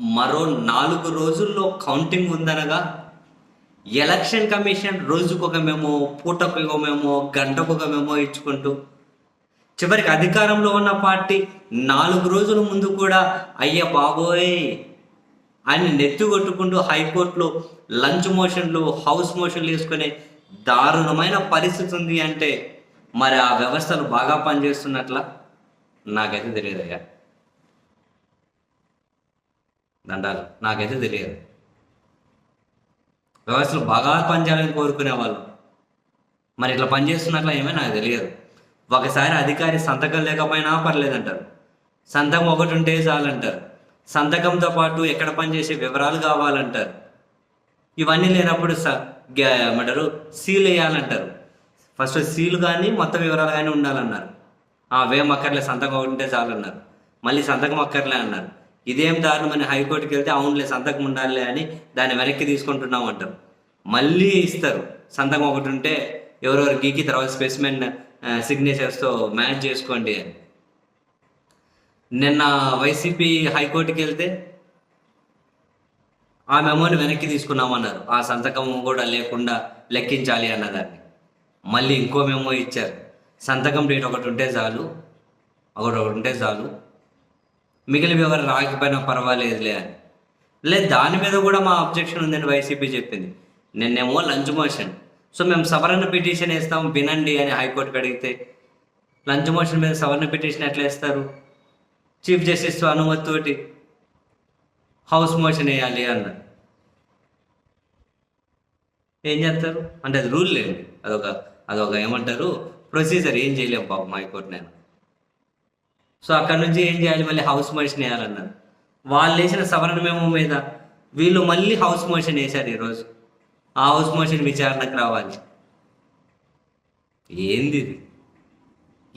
మరో నాలుగు రోజుల్లో కౌంటింగ్ ఉందనగా ఎలక్షన్ కమిషన్ రోజుకొక మేమో పూటకొక మేమో గంటకొక మేమో ఇచ్చుకుంటూ చివరికి అధికారంలో ఉన్న పార్టీ నాలుగు రోజుల ముందు కూడా అయ్య బాబోయ్ అని నెత్తిగొట్టుకుంటూ హైకోర్టులో లంచ్ మోషన్లు హౌస్ మోషన్లు వేసుకునే దారుణమైన పరిస్థితి ఉంది అంటే మరి ఆ వ్యవస్థలు బాగా పనిచేస్తున్నట్ల? నాకైతే తెలియదయ్యా. దండాలు. నాకైతే తెలియదు. వ్యవస్థలు బాగా పనిచేయాలని కోరుకునే వాళ్ళు. మరి ఇట్లా పనిచేస్తున్నట్లు ఏమో నాకు తెలియదు. ఒకసారి అధికారి సంతకం లేకపోయినా పర్లేదంటారు. సంతకం ఒకటి ఉంటే చాలంటారు. సంతకంతో పాటు ఎక్కడ పనిచేసే వివరాలు కావాలంటారు. ఇవన్నీ లేనప్పుడు స గ్యా- ఏమంటారు? సీల్ వేయాలంటారు. ఫస్ట్ సీల్ కానీ మొత్తం వివరాలు కానీ ఉండాలన్నారు. ఆ వేం అక్కర్లే సంతకం ఒకటి ఉంటే చాలన్నారు. మళ్ళీ సంతకం అక్కర్లే అన్నారు. ఇదేం దారుణమని హైకోర్టుకి వెళ్తే అవునులే సంతకం ఉండాలి అని దాన్ని వెనక్కి తీసుకుంటున్నాం అంటారు మళ్ళీ ఇస్తారు. సంతకం ఒకటి ఉంటే ఎవరెవరు గీకి తర్వాత స్పెసిమెన్ సిగ్నేచర్స్తో మ్యాచ్ చేసుకోండి అని. నిన్న వైసీపీ హైకోర్టుకి వెళ్తే ఆ మెమోని వెనక్కి తీసుకున్నామన్నారు. ఆ సంతకం కూడా లేకుండా లెక్కించాలి అన్నదాన్ని. మళ్ళీ ఇంకో మెమో ఇచ్చారు. సంతకం డేట్ ఒకటి ఉంటే చాలు. ఒకటి ఒకటి ఉంటే చాలు. మిగిలిన ఎవరు రాకపోయినా పర్వాలేదులే అని. లేదు దాని మీద కూడా మా అబ్జెక్షన్ ఉందని వైసీపీ చెప్పింది. నిన్నేమో లంచ్ మోషన్. సో మేము సవరణ పిటిషన్ వేస్తాం వినండి అని హైకోర్టుకి అడిగితే లంచ్ మోషన్ మీద సవరణ పిటిషన్ ఎట్లా వేస్తారు? చీఫ్ జస్టిస్ అనుమతితోటి హౌస్ మోషన్ వేయాలి అన్నారు. ఏం చేస్తారు? అంటే అది రూల్ లేదు అదొక అదొక ఏమంటారు? ప్రొసీజర్ ఏం చేయలేము పాపం హైకోర్టు నేను. సో అక్కడ నుంచి ఏం చేయాలి? మళ్ళీ హౌస్ మోషన్ వేయాలన్నారు వాళ్ళు వేసిన సవరణ మేము మీద వీళ్ళు మళ్ళీ హౌస్ మోషన్ వేశారు ఈరోజు. ఆ హౌస్ మోషన్ విచారణకు రావాలి. ఏంది ఇది?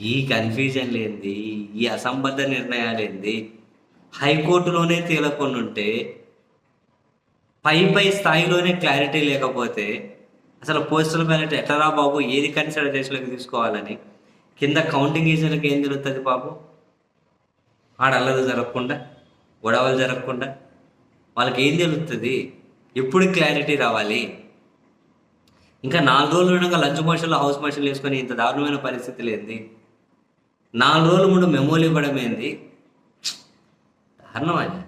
ఈ కన్ఫ్యూజన్ ఏంది? ఈ అసంబద్ధ నిర్ణయాలు ఏంది? హైకోర్టులోనే తేలకుండా ఉంటే పై పై స్థాయిలోనే క్లారిటీ లేకపోతే అసలు పోస్టల్ బ్యాలెట్ ఎట్లా బాబు? ఏది కన్సిడరేషన్లోకి తీసుకోవాలని? కింద కౌంటింగ్ ఏజెంట్లకు ఏం జరుగుతుంది బాబు? ఆడ అల్లరి జరగకుండా గొడవలు జరగకుండా వాళ్ళకి ఏం తెలుస్తుంది ఎప్పుడు క్లారిటీ రావాలి? ఇంకా నాలుగు రోజులు ఉండగా లంచ్ మోషన్లో హౌస్ మోషన్లు వేసుకొని ఇంత దారుణమైన పరిస్థితి ఏంది? నాలుగు రోజులు ముందు మెమోలు ఇవ్వడం ఏంది? దారుణం అది.